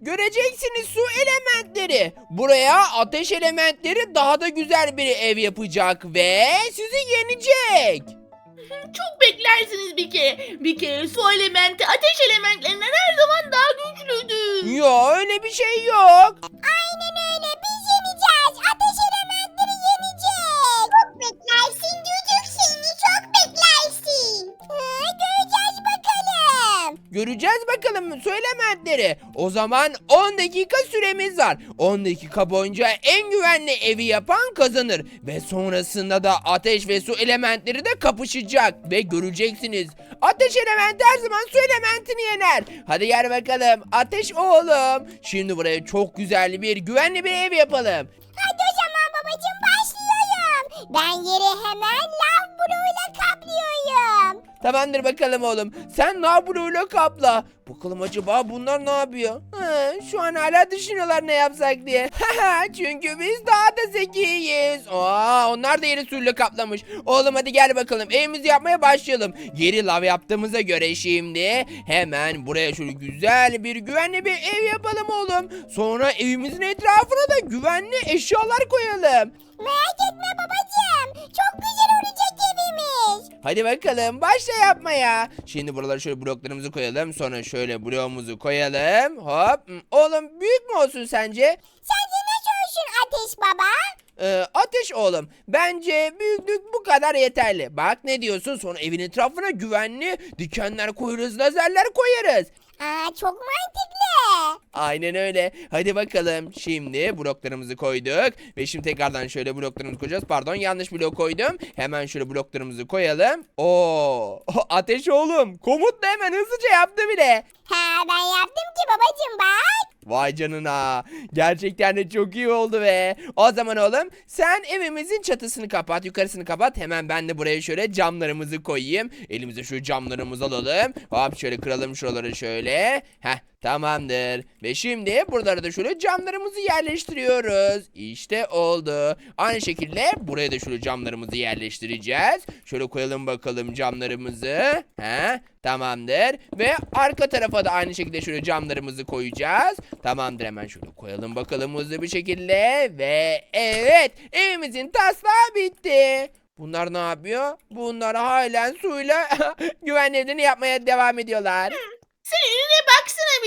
Göreceksiniz su elementleri. Buraya ateş elementleri daha da güzel bir ev yapacak ve sizi yenecek. Çok beklersiniz bir kere. Bir kere su elementi ateş elementlerinden her zaman daha güçlüdür. Yo öyle bir şey yok. Aynen öyle Göreceğiz bakalım su elementleri. O zaman 10 dakika süremiz var. 10 dakika boyunca en güvenli evi yapan kazanır. Ve sonrasında da ateş ve su elementleri de kapışacak. Ve göreceksiniz. Ateş elementi her zaman su elementini yener. Hadi gel bakalım. Ateş oğlum. Şimdi buraya çok güzel bir güvenli bir ev yapalım. Hadi o zaman babacığım başlıyorum. Ben yeri hemen lav bloğuyla kaplıyorum. Tamamdır bakalım oğlum. Sen ne bloğuyla kapla. Bakalım acaba bunlar ne yapıyor? Ha, şu an hala düşünüyorlar ne yapsak diye. Çünkü biz daha da zekiyiz. Aa, onlar da yeri suyla kaplamış. Oğlum hadi gel bakalım evimizi yapmaya başlayalım. Yeri lav yaptığımıza göre şimdi hemen buraya şöyle güzel bir güvenli bir ev yapalım oğlum. Sonra evimizin etrafına da güvenli eşyalar koyalım. Merak Hadi bakalım başla yapmaya. Şimdi buralara şöyle bloklarımızı koyalım. Sonra şöyle bloğumuzu koyalım. Hop. Oğlum büyük mü olsun sence? Sence nasıl olsun Ateş Baba? Ee, ateş oğlum. Bence büyüklük bu kadar yeterli. Bak ne diyorsun? Sonra evin etrafına güvenli dikenler koyarız, lazerler koyarız. Aa, çok mantıklı. Aynen öyle. Hadi bakalım. Şimdi bloklarımızı koyduk. Ve şimdi tekrardan şöyle bloklarımızı koyacağız. Pardon yanlış blok koydum. Hemen şöyle bloklarımızı koyalım. Oo, ateş oğlum. Komutla hemen hızlıca yaptı bile. Ha ben yaptım ki babacığım bak. Vay canına. Gerçekten de çok iyi oldu be. O zaman oğlum sen evimizin çatısını kapat, yukarısını kapat. Hemen ben de buraya şöyle camlarımızı koyayım. Elimize şu camlarımızı alalım. Hop şöyle kıralım şuraları şöyle. Heh tamamdır. Ve şimdi buralara da şöyle camlarımızı yerleştiriyoruz. İşte oldu. Aynı şekilde buraya da şöyle camlarımızı yerleştireceğiz. Şöyle koyalım bakalım camlarımızı. He tamamdır. Ve arka tarafa da aynı şekilde şöyle camlarımızı koyacağız. Tamamdır hemen şöyle koyalım bakalım hızlı bir şekilde. Ve evet evimizin taslağı bitti. Bunlar ne yapıyor? Bunlar halen suyla güvenli evlerini yapmaya devam ediyorlar. Sen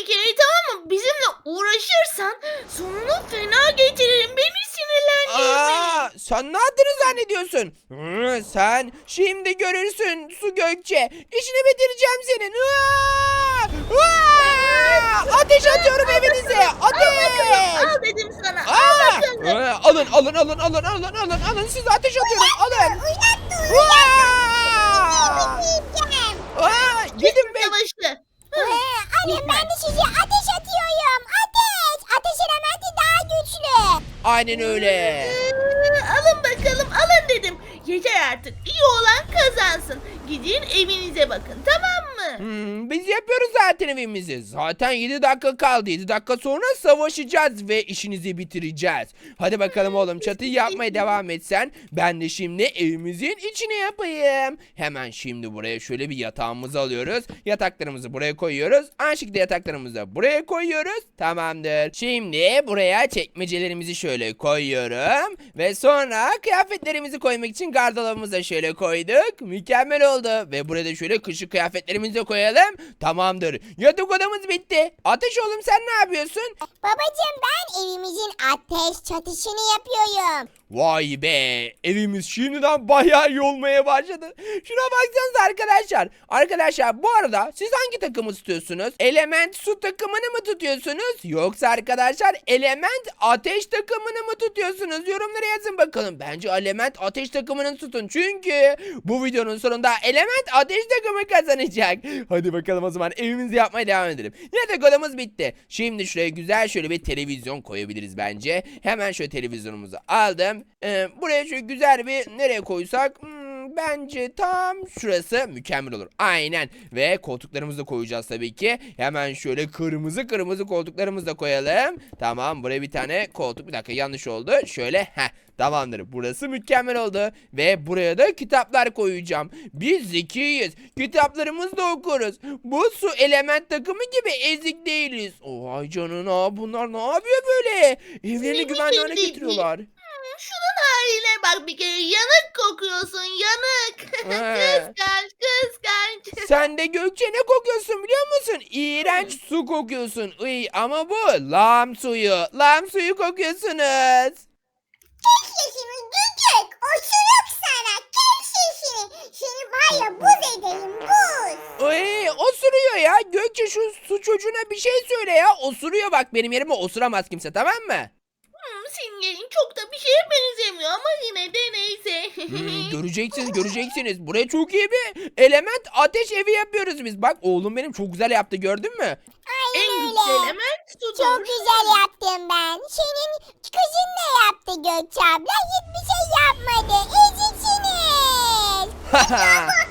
kere tamam mı? Bizimle uğraşırsan sonunu fena getiririm. Beni sinirlendirme. Aa, sen ne yaptığını zannediyorsun? Hı, sen şimdi görürsün su Gökçe. İşini bitireceğim senin. Aa! Aa! Ateş atıyorum evinize. Ateş. Al dedim sana. Al Aa! bakalım. Aa, Alın alın alın alın alın alın alın siz ateş atıyorum alın. Uynak dur Aa! Aa, Gidin be. Savaşı. Ee, anne ben de size ateş atıyorum. Ateş. Ateş elementi daha güçlü. Aynen öyle. Ee, alın bakalım alın dedim. Yeter artık. İyi olan kazansın. Gidin evinize bakın tamam Hmm, biz yapıyoruz zaten evimizi. Zaten 7 dakika kaldı. 7 dakika sonra savaşacağız ve işinizi bitireceğiz. Hadi bakalım oğlum çatıyı yapmaya devam etsen. Ben de şimdi evimizin içine yapayım. Hemen şimdi buraya şöyle bir yatağımızı alıyoruz. Yataklarımızı buraya koyuyoruz. Aynı şekilde yataklarımızı buraya koyuyoruz. Tamamdır. Şimdi buraya çekmecelerimizi şöyle koyuyorum. Ve sonra kıyafetlerimizi koymak için gardırobumuzu da şöyle koyduk. Mükemmel oldu. Ve buraya da şöyle kışık kıyafetlerimizi de koyalım. Tamamdır. Yatak odamız bitti. Ateş oğlum sen ne yapıyorsun? Babacığım ben evimizin ateş çatışını yapıyorum. Vay be evimiz şimdiden bayağı iyi olmaya başladı. Şuna baksanıza arkadaşlar. Arkadaşlar bu arada siz hangi takımı tutuyorsunuz? Element su takımını mı tutuyorsunuz? Yoksa arkadaşlar element ateş takımını mı tutuyorsunuz? Yorumlara yazın bakalım. Bence element ateş takımını tutun. Çünkü bu videonun sonunda element ateş takımı kazanacak. Hadi bakalım o zaman evimizi yapmaya devam edelim. Yatak odamız bitti. Şimdi şuraya güzel şöyle bir televizyon koyabiliriz bence. Hemen şöyle televizyonumuzu aldım. Ee, buraya şöyle güzel bir nereye koysak? Hmm, bence tam şurası mükemmel olur. Aynen. Ve koltuklarımızı da koyacağız tabii ki. Hemen şöyle kırmızı kırmızı koltuklarımızı da koyalım. Tamam buraya bir tane koltuk. Bir dakika yanlış oldu. Şöyle heh. Tamamdır. Burası mükemmel oldu. Ve buraya da kitaplar koyacağım. Biz zekiyiz. Kitaplarımızı da okuruz. Bu su element takımı gibi ezik değiliz. Vay canına bunlar ne yapıyor böyle? Evlerini güvenli hale getiriyorlar. Hmm, Şunun haline bak bir kere yanık kokuyorsun yanık. He. kıskanç kıskanç. Sen de Gökçe ne kokuyorsun biliyor musun? İğrenç su kokuyorsun. Iy, ama bu lam suyu. Lam suyu kokuyorsunuz. Kes sesini cücük. Osuruk sana. Kes sesini. Seni var ya buz edeyim buz. Ay, osuruyor ya. Gökçe şu su çocuğuna bir şey söyle ya. Osuruyor bak benim yerime osuramaz kimse tamam mı? Hmm, Simge'nin çok da bir şeye benzemiyor ama yine de neyse. Hmm, göreceksiniz göreceksiniz. Buraya çok iyi bir element ateş evi yapıyoruz biz. Bak oğlum benim çok güzel yaptı gördün mü? Aynen en güzel öyle. element sudur. Çok güzel yaptım ben. Senin kızın ne yaptı Gökçe abla? Hiçbir şey yapmadı. Eziksiniz.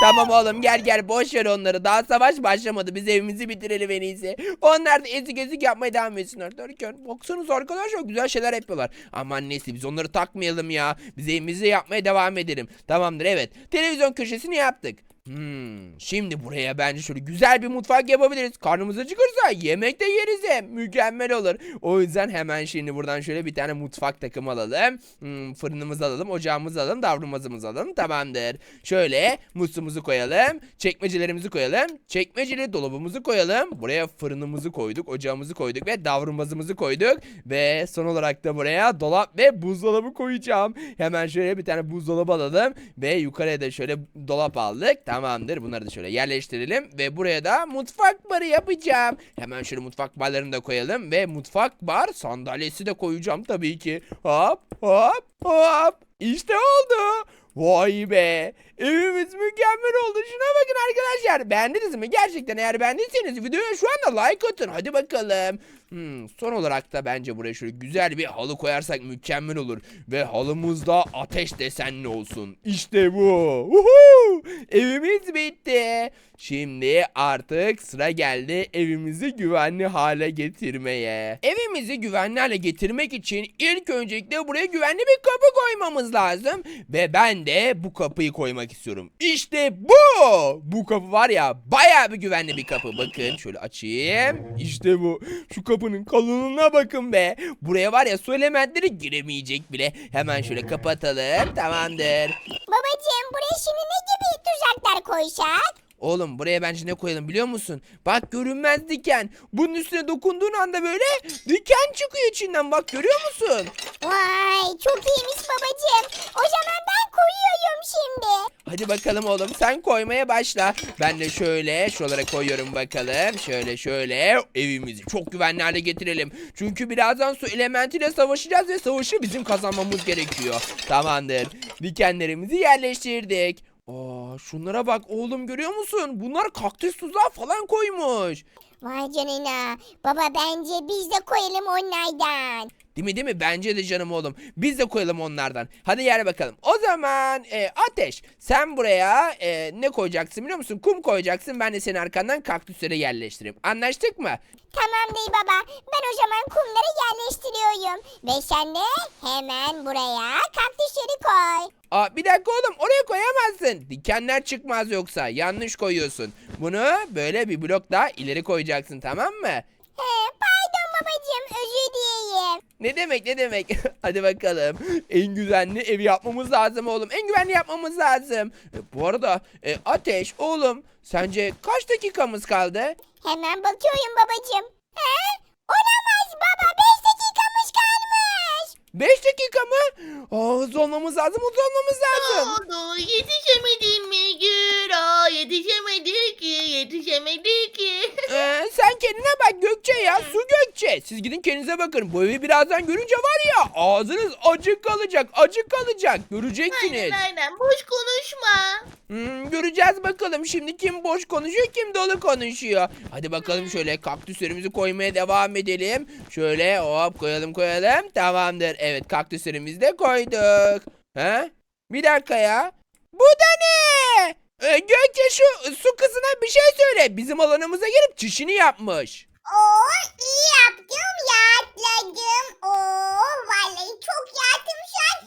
tamam oğlum gel gel boş ver onları. Daha savaş başlamadı. Biz evimizi bitirelim en iyisi. Onlar da ezik ezik yapmaya devam etsinler derken. Baksanıza arkadaşlar güzel şeyler yapıyorlar. Aman neyse biz onları takmayalım ya. Biz evimizi yapmaya devam edelim. Tamamdır evet. Televizyon köşesini yaptık. Hmm, şimdi buraya bence şöyle güzel bir mutfak yapabiliriz. Karnımız acıkırsa yemek de yeriz hem. Mükemmel olur. O yüzden hemen şimdi buradan şöyle bir tane mutfak takımı alalım. Hmm, fırınımızı alalım, ocağımızı alalım, davlumbazımızı alalım. Tamamdır. Şöyle musluğumuzu koyalım. Çekmecelerimizi koyalım. Çekmeceli dolabımızı koyalım. Buraya fırınımızı koyduk, ocağımızı koyduk ve davlumbazımızı koyduk. Ve son olarak da buraya dolap ve buzdolabı koyacağım. Hemen şöyle bir tane buzdolabı alalım. Ve yukarıya da şöyle dolap aldık. Tamamdır. Bunları da şöyle yerleştirelim. Ve buraya da mutfak barı yapacağım. Hemen şöyle mutfak barlarını da koyalım. Ve mutfak bar sandalyesi de koyacağım tabii ki. Hop hop hop. İşte oldu. Vay be. Evimiz mükemmel oldu. Şuna bakın arkadaşlar. Beğendiniz mi? Gerçekten eğer beğendiyseniz videoya şu anda like atın. Hadi bakalım. Hmm, son olarak da bence buraya şöyle güzel bir halı koyarsak mükemmel olur. Ve halımızda ateş desenli olsun. İşte bu. Uhu! Evimiz bitti. Şimdi artık sıra geldi evimizi güvenli hale getirmeye. Evimizi güvenli hale getirmek için ilk öncelikle buraya güvenli bir kapı koymamız lazım. Ve ben de bu kapıyı koymak istiyorum. İşte bu. Bu kapı var ya bayağı bir güvenli bir kapı. Bakın şöyle açayım. İşte bu. Şu kapının kalınlığına bakın be. Buraya var ya su elementleri giremeyecek bile. Hemen şöyle kapatalım. Tamamdır. Babacığım buraya şimdi ne gibi tuzaklar koysak? Oğlum buraya bence ne koyalım biliyor musun? Bak görünmez diken. Bunun üstüne dokunduğun anda böyle diken çıkıyor içinden bak görüyor musun? Vay çok iyiymiş babacığım. O zaman ben koyuyorum şimdi. Hadi bakalım oğlum sen koymaya başla. Ben de şöyle şuralara koyuyorum bakalım. Şöyle şöyle evimizi çok güvenli hale getirelim. Çünkü birazdan su elementiyle savaşacağız ve savaşı bizim kazanmamız gerekiyor. Tamamdır. Dikenlerimizi yerleştirdik. Aa, şunlara bak oğlum görüyor musun? Bunlar kaktüs tuzağı falan koymuş. Vay canına. Baba bence biz de koyalım onlardan. Değil mi değil mi? Bence de canım oğlum. Biz de koyalım onlardan. Hadi yer bakalım. O zaman e, Ateş sen buraya e, ne koyacaksın biliyor musun? Kum koyacaksın. Ben de senin arkandan kaktüsleri yerleştireyim. Anlaştık mı? Tamam değil baba. Ben o zaman kumları yerleştiriyorum. Ve sen de hemen buraya kaktüsleri koy. Aa, bir dakika oğlum oraya koyamazsın. Dikenler çıkmaz yoksa. Yanlış koyuyorsun. Bunu böyle bir blok daha ileri koyacaksın tamam mı? He, babacığım özür dileyim. Ne demek ne demek? Hadi bakalım. En güvenli evi yapmamız lazım oğlum. En güvenli yapmamız lazım. E, bu arada e, Ateş oğlum sence kaç dakikamız kaldı? Hemen bakıyorum babacığım. He? Olamaz baba 5 mı? Aa, hızlı olmamız lazım hızlı olmamız Ne lazım. oldu? Yetişemedin mi Güro? Yetişemedi ki, yetişemedi ki. Ee, sen kendine bak Gökçe ya su Gökçe. Siz gidin kendinize bakın. Bu evi birazdan görünce var ya ağzınız acık kalacak acık kalacak. Göreceksiniz. Aynen aynen boş konuşma. Hmm, göreceğiz bakalım şimdi kim boş konuşuyor kim dolu konuşuyor. Hadi bakalım şöyle kaktüslerimizi koymaya devam edelim. Şöyle hop koyalım koyalım. Tamamdır. Evet kaktüslerimizi de koyduk. Ha? Bir dakika ya. Bu da ne? Ee, Gökçe şu su kızına bir şey söyle. Bizim alanımıza girip çişini yapmış. Oo iyi yaptım yatladım. Oo vallahi çok yattım şu an.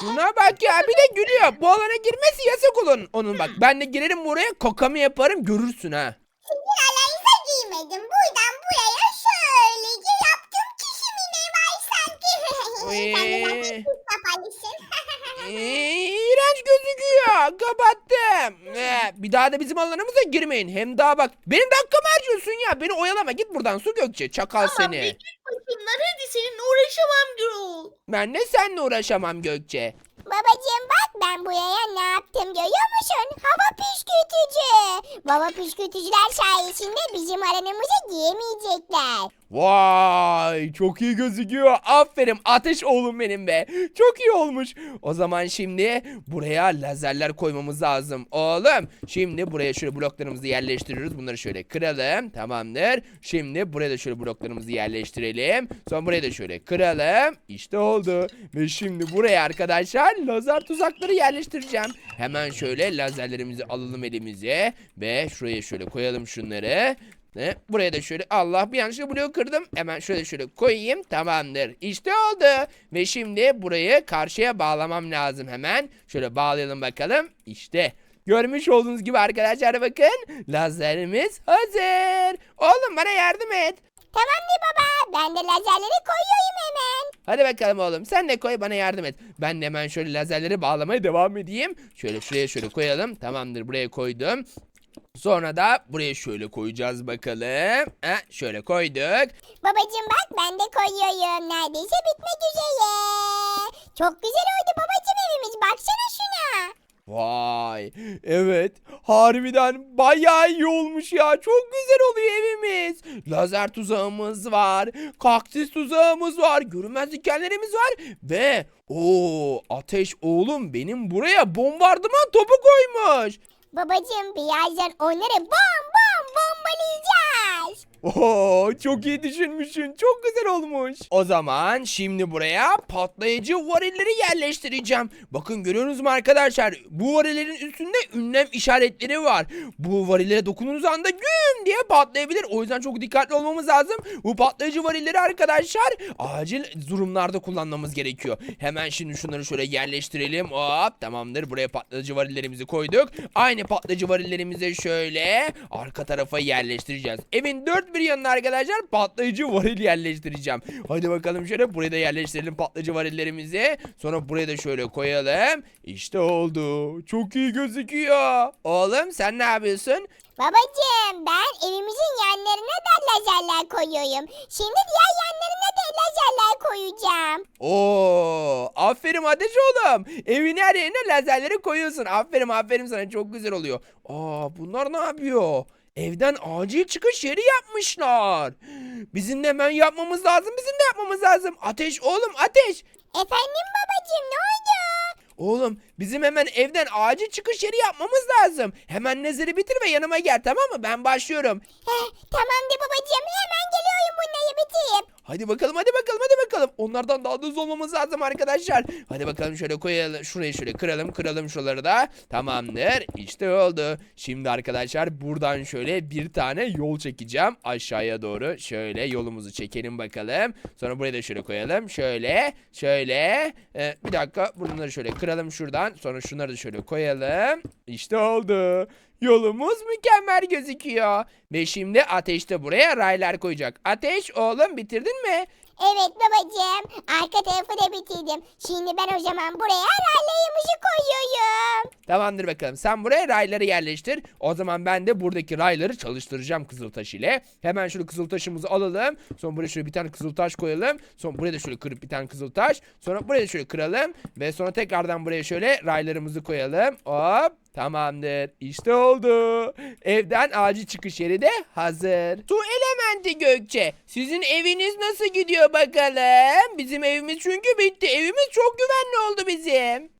Şuna bak ya bir de gülüyor. Bu alana girmesi yasak olan onun bak. Ben de girerim buraya kokamı yaparım görürsün ha. Sizin alanınıza giymedim. Buradan buraya şöylece yaptım. Kişimi ne var sanki. Sen de zaten Ee. kafalısın. İğrenç gözüküyor. Kapattım. Ee, bir daha da bizim alanımıza girmeyin. Hem daha bak. Benim dakikamı harcıyorsun ya. Beni oyalama. Git buradan su Gökçe. Çakal Tamam bir seni. git bakayımlar hadi seninle uğraşamam Gürol. Ben de seninle uğraşamam Gökçe. Babacığım bak ben buraya ne yaptım görüyor musun? Hava püskürtücü. Baba püskürtücüler sayesinde bizim aranımıza giremeyecekler. Vay çok iyi gözüküyor. Aferin ateş oğlum benim be. Çok iyi olmuş. O zaman şimdi buraya lazerler koymamız lazım. Oğlum şimdi buraya şöyle bloklarımızı yerleştiriyoruz. Bunları şöyle kıralım. Tamamdır. Şimdi buraya da şöyle bloklarımızı yerleştirelim. Sonra buraya da şöyle kıralım. İşte oldu. Ve şimdi buraya arkadaşlar lazer tuzakları yerleştireceğim. Hemen şöyle lazerlerimizi alalım elimize. Ve şuraya şöyle koyalım şunları. Buraya da şöyle Allah bir yanlışlıkla bloğu kırdım. Hemen şöyle şöyle koyayım. Tamamdır. İşte oldu. Ve şimdi burayı karşıya bağlamam lazım hemen. Şöyle bağlayalım bakalım. İşte. Görmüş olduğunuz gibi arkadaşlar bakın. Lazerimiz hazır. Oğlum bana yardım et. Tamamdır baba ben de lazerleri koyuyorum hemen. Hadi bakalım oğlum sen de koy bana yardım et. Ben de hemen şöyle lazerleri bağlamaya devam edeyim. Şöyle şuraya şöyle koyalım. Tamamdır buraya koydum. Sonra da buraya şöyle koyacağız bakalım. Ha, şöyle koyduk. Babacığım bak ben de koyuyorum neredeyse bitmek üzere. Çok güzel oldu babacığım evimiz baksana şuna. Vay. Evet. Harbiden bayağı iyi olmuş ya. Çok güzel oluyor evimiz. Lazer tuzağımız var. Kaktüs tuzağımız var. Görünmez dikenlerimiz var. Ve o ateş oğlum benim buraya bombardıman topu koymuş. Babacığım birazdan onları bom bom bombalayacağız. Oo, çok iyi düşünmüşsün. Çok güzel olmuş. O zaman şimdi buraya patlayıcı varilleri yerleştireceğim. Bakın görüyorsunuz mu arkadaşlar? Bu varillerin üstünde ünlem işaretleri var. Bu varillere dokunduğunuz anda güm diye patlayabilir. O yüzden çok dikkatli olmamız lazım. Bu patlayıcı varilleri arkadaşlar acil durumlarda kullanmamız gerekiyor. Hemen şimdi şunları şöyle yerleştirelim. Hop tamamdır. Buraya patlayıcı varillerimizi koyduk. Aynı patlayıcı varillerimizi şöyle arka tarafa yerleştireceğiz. Evin dört bir yanına arkadaşlar patlayıcı varil yerleştireceğim. Hadi bakalım şöyle buraya da yerleştirelim patlayıcı varillerimizi. Sonra buraya da şöyle koyalım. İşte oldu. Çok iyi gözüküyor. Oğlum sen ne yapıyorsun? Babacığım ben evimizin yanlarına da lazerler koyuyorum. Şimdi diğer yanlarına da lazerler koyacağım. Oo, aferin Ateş oğlum. Evin her yerine lazerleri koyuyorsun. Aferin aferin sana çok güzel oluyor. Aa bunlar ne yapıyor? Evden acil çıkış yeri yapmışlar. Bizim de hemen yapmamız lazım. Bizim de yapmamız lazım. Ateş oğlum ateş. Efendim babacığım ne oldu? Oğlum bizim hemen evden acil çıkış yeri yapmamız lazım. Hemen nezleri bitir ve yanıma gel tamam mı? Ben başlıyorum. Heh, tamamdır babacığım hemen geliyorum bunları bitirip. Hadi bakalım hadi bakalım hadi bakalım. Onlardan daha da hızlı olmamız lazım arkadaşlar. Hadi bakalım şöyle koyalım. Şurayı şöyle kıralım kıralım şuraları da. Tamamdır. İşte oldu. Şimdi arkadaşlar buradan şöyle bir tane yol çekeceğim. Aşağıya doğru. Şöyle yolumuzu çekelim bakalım. Sonra buraya da şöyle koyalım. Şöyle. Şöyle. Ee, bir dakika. Bunları şöyle kıralım şuradan. Sonra şunları da şöyle koyalım. İşte oldu. Yolumuz mükemmel gözüküyor. Ve şimdi ateş de buraya raylar koyacak. Ateş oğlum bitirdin mi? Evet babacığım arka tarafı da bitirdim. Şimdi ben o zaman buraya raylarımızı koyuyorum. Tamamdır bakalım. Sen buraya rayları yerleştir. O zaman ben de buradaki rayları çalıştıracağım kızıltaş ile. Hemen şöyle kızıltaşımızı alalım. Sonra buraya şöyle bir tane kızıltaş koyalım. Sonra buraya da şöyle kırıp bir tane kızıltaş. Sonra buraya da şöyle kıralım. Ve sonra tekrardan buraya şöyle raylarımızı koyalım. Hop Tamamdır. İşte oldu. Evden acil çıkış yeri de hazır. Su elementi Gökçe. Sizin eviniz nasıl gidiyor bakalım? Bizim evimiz çünkü bitti. Evimiz çok güvenli oldu bizim.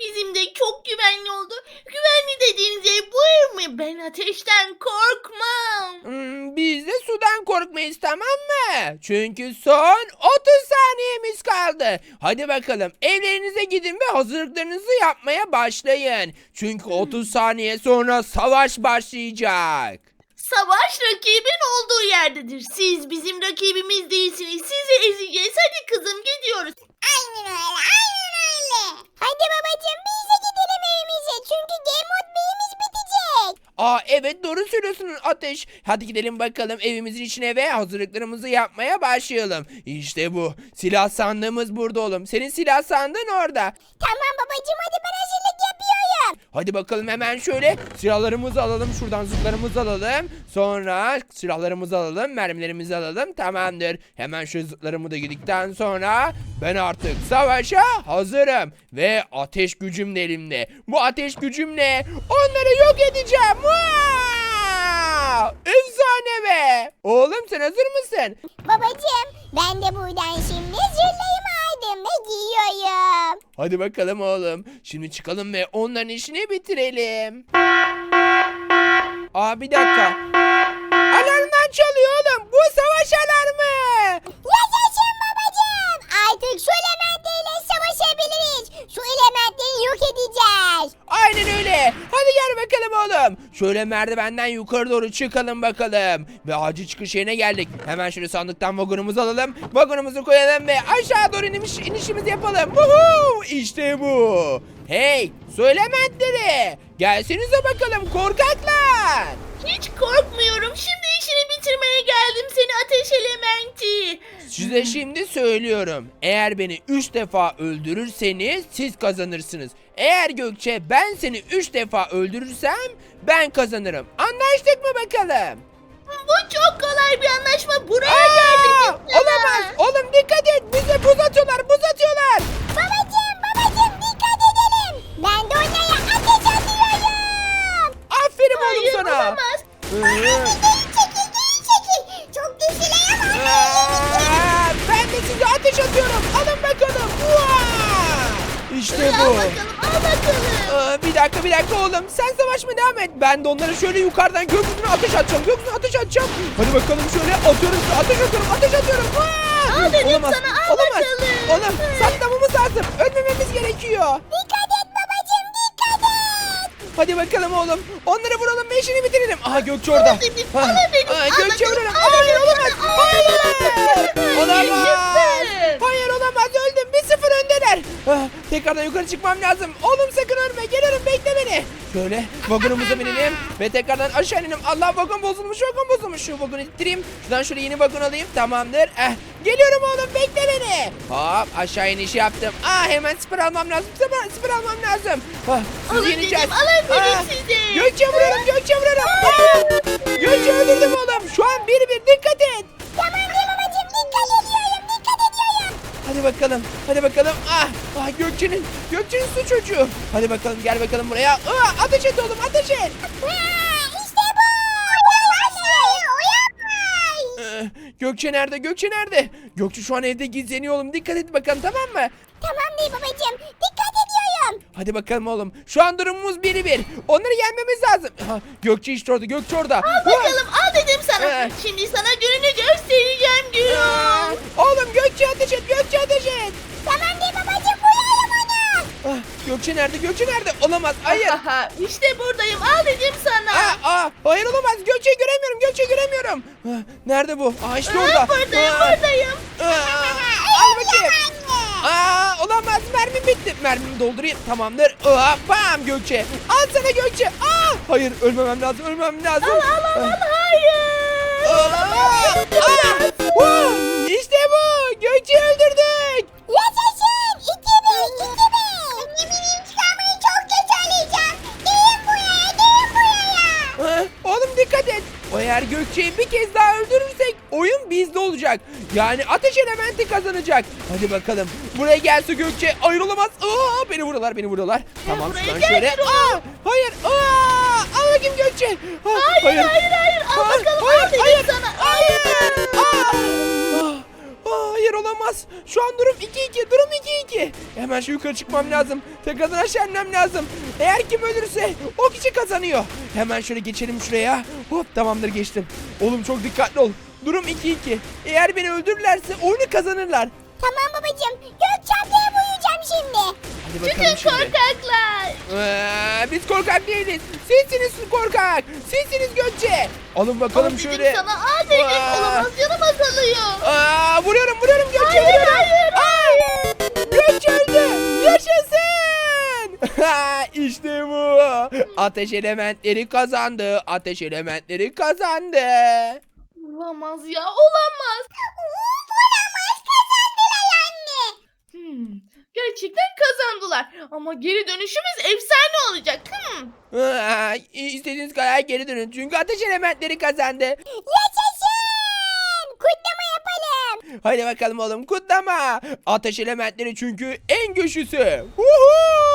Bizim de çok güvenli oldu. Güvenli dediğiniz ev bu ev mi? Ben ateşten korkmam. Hmm, biz de sudan korkmayız tamam mı? Çünkü son 30 saniyemiz kaldı. Hadi bakalım evlerinize gidin ve hazırlıklarınızı yapmaya başlayın. Çünkü 30 saniye sonra savaş başlayacak. Savaş rakibin olduğu yerdedir. Siz bizim rakibimiz değilsiniz. Sizi ezeceğiz. Hadi kızım gidiyoruz. Aynen öyle aynen öyle. Hadi babacığım biz de gidelim evimize. Çünkü Game Mode B'imiz bitecek. Aa evet doğru söylüyorsun Ateş. Hadi gidelim bakalım evimizin içine ve hazırlıklarımızı yapmaya başlayalım. İşte bu. Silah sandığımız burada oğlum. Senin silah sandığın orada. Tamam babacığım hadi ben hazırlık. Hadi bakalım hemen şöyle silahlarımızı alalım. Şuradan zıplarımızı alalım. Sonra silahlarımızı alalım. Mermilerimizi alalım. Tamamdır. Hemen şu zıplarımı da gidikten sonra ben artık savaşa hazırım. Ve ateş gücüm de elimde. Bu ateş gücümle onları yok edeceğim. Wow! Efsane be. Oğlum sen hazır mısın? Babacığım ben de buradan şimdi zırhlayımı ve giyiyorum. Hadi bakalım oğlum. Şimdi çıkalım ve onların işini bitirelim. Aa bir dakika. Alarmdan çalıyor oğlum. Bu savaş alarmı. Yaşasın babacığım. Artık şu elementleriyle savaşabiliriz. Şu elementleri yok edeceğiz. Aynen öyle. Hadi gel bakalım oğlum. Şöyle merdivenden yukarı doğru çıkalım bakalım. Ve acil çıkış yerine geldik. Hemen şöyle sandıktan vagonumuzu alalım. Vagonumuzu koyalım ve aşağı doğru iniş, inişimizi yapalım. Woohoo! İşte bu. Hey söylementleri. Gelsenize bakalım korkaklar. Hiç korkmuyorum. Şimdi işini bitirmeye geldim seni ateş elementi. Size şimdi söylüyorum. Eğer beni 3 defa öldürürseniz siz kazanırsınız. Eğer Gökçe ben seni 3 defa öldürürsem ben kazanırım. Anlaştık mı bakalım? Bu çok kolay bir anlaşma. Buraya Aa, geldik. olamaz. Oğlum dikkat et. Bize buz atıyorlar. Buz atıyorlar. Babacığım babacığım dikkat edelim. Ben de onlara ateş atıyorum. Aferin Hayır oğlum sana. olamaz. Geri çekil geri çekil. Çok güçlüler ama. Aa, ben de size ateş atıyorum. Alın bakalım. Vaa! İşte Al bu. bakalım al bakalım. Aa, bir dakika bir dakika oğlum. Sen savaşma devam et. Ben de onlara şöyle yukarıdan gökyüzüne ateş atacağım. Gökyüzüne ateş atacağım. Hadi bakalım şöyle atıyorum. Ateş atıyorum. Ateş atıyorum. Aa! Al dedim Olamaz, sana, al Olamaz. bakalım. Oğlum saklamamız lazım. Ölmememiz gerekiyor. Dikkat et babacığım dikkat et. Hadi bakalım oğlum. Onları vuralım ve işini bitirelim. Aha Gökçe orada. Al dedim, Ha, al dedim, aa, al Gökçe dedim, vuralım. al Hayır dedim olamaz. al Hayır. dedim. Olamaz. Yaşasın. Hayır olamaz öldüm. Bir sıfır öndeler. Ah, tekrardan yukarı çıkmam lazım. Oğlum sakın ölme. Geliyorum bekle beni. Şöyle vagonumuza binelim ve tekrardan aşağı inelim. Allah vagon bozulmuş vagon bozulmuş. Şu vagonu ittireyim. Şuradan şöyle yeni vagon alayım. Tamamdır. Eh, geliyorum oğlum bekle beni. Hop aşağı inişi yaptım. Ah hemen sıfır almam lazım. Sıfır, sıfır almam lazım. Ah, sizi Alın yeneceğiz. dedim, alın dedim Ah, sizi. Gökçe vuruyorum Gökçe vuruyorum. Ah, Gökçe öldürdüm oğlum. Şu an bir bir dikkat et. Tamam Hadi bakalım. Hadi bakalım. Ah, ah Gökçe'nin Gökçe'nin su çocuğu. Hadi bakalım gel bakalım buraya. Ah, ateş et oğlum ateş et. İşte bu. Uyanmayın uyanmayın. Ee, Gökçe nerede? Gökçe nerede? Gökçe şu an evde gizleniyor oğlum. Dikkat et bakalım tamam mı? Tamam değil babacığım dikkat ediyorum. Hadi bakalım oğlum. Şu an durumumuz biri bir. Onları yenmemiz lazım. Ha, Gökçe işte orada. Gökçe orada. Al bakalım al dedim sana. Ee. Şimdi sana gününü göstereceğim Ah, diyorum. Oğlum Gökçe ateş et. Gökçe ateş et. Tamam değil babacığım vuralım onu. Ah, Gökçe nerede? Gökçe nerede? Olamaz. Hayır. Haha, işte buradayım al dedim sana. Aa, aa, hayır olamaz. Gökçe'yi göremiyorum. Gökçe'yi göremiyorum. Ah, nerede bu? Aa işte orada. Aa, buradayım Aa, buradayım. aa, al bakayım. Aa olamaz mermim bitti. Mermimi doldurayım. Tamamdır. Aa, bam Gökçe. Al sana Gökçe. Aa, hayır ölmemem lazım. Ölmemem lazım. Al al al al hayır. Aa, olacak. Yani ateş elementi kazanacak. Hadi bakalım. Buraya gelse Gökçe ayrılamaz. Aa, beni vuruyorlar beni vuruyorlar. Tamam buraya şuradan gel şöyle. Gürol. Aa, hayır. Aa, al bakayım Gökçe. Ha, Hayır hayır hayır al Ha, bakalım hayır, al dedim hayır, sana. Hayır. Aa! Ah, ah, hayır olamaz. Şu an durum 2-2. Durum 2-2. Hemen şu yukarı çıkmam lazım. Tekrardan aşağı inmem lazım. Eğer kim ölürse o kişi kazanıyor. Hemen şöyle geçelim şuraya. Hop tamamdır geçtim. Oğlum çok dikkatli ol. Durum 2-2. Eğer beni öldürürlerse oyunu kazanırlar. Tamam babacığım. Gökçen'e vuracağım şimdi. Hadi bakalım Çıkın şimdi. korkaklar. Ee, biz korkak değiliz. Sizsiniz korkak. Sizsiniz Gökçe. Alın bakalım Al dedim şöyle. sana al dedim. Aa. Olamaz canıma kalıyor. Aa, vuruyorum vuruyorum Gökçe Hayır vuruyorum. hayır hayır. Gökçe öldü. Yaşasın. Ha, işte bu. Ateş elementleri kazandı. Ateş elementleri kazandı. Olamaz ya olamaz. Uf, olamaz kazandılar anne. Hmm, gerçekten kazandılar. Ama geri dönüşümüz efsane olacak. Hmm. İstediğiniz kadar geri dönün. Çünkü ateş elementleri kazandı. Yaşasın. Kutlama yapalım. Hadi bakalım oğlum kutlama. Ateş elementleri çünkü en güçlüsü. Huhu!